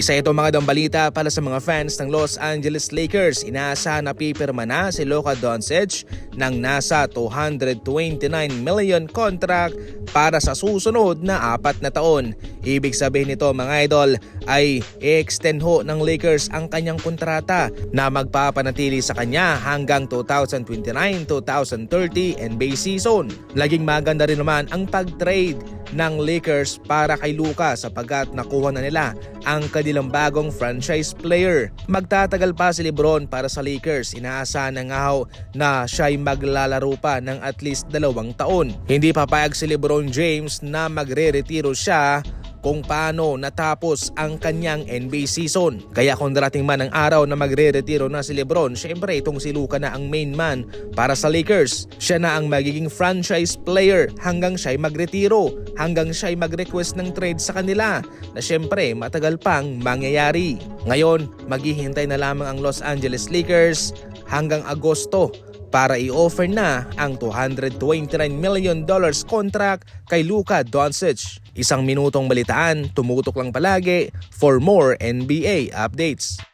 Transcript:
Isa ito mga dambalita para sa mga fans ng Los Angeles Lakers. Inaasahan na pipirma na si Luka Doncic ng nasa 229 million contract para sa susunod na apat na taon. Ibig sabihin nito mga idol ay i-extend ho ng Lakers ang kanyang kontrata na magpapanatili sa kanya hanggang 2029-2030 NBA season. Laging maganda rin naman ang pag-trade ng Lakers para kay Luka sapagkat nakuha na nila ang kanilang bagong franchise player. Magtatagal pa si Lebron para sa Lakers. Inaasahan na nga ho na siya'y maglalaro pa ng at least dalawang taon. Hindi papayag si Lebron James na magre-retiro siya kung paano natapos ang kanyang NBA season. Kaya kung darating man ang araw na magre-retiro na si Lebron, syempre itong si Luka na ang main man para sa Lakers. Siya na ang magiging franchise player hanggang siya'y magretiro, hanggang siya'y mag-request ng trade sa kanila na syempre matagal pang mangyayari. Ngayon, maghihintay na lamang ang Los Angeles Lakers hanggang Agosto para i-offer na ang 229 million dollars contract kay Luka Doncic. Isang minutong balitaan, tumutok lang palagi for more NBA updates.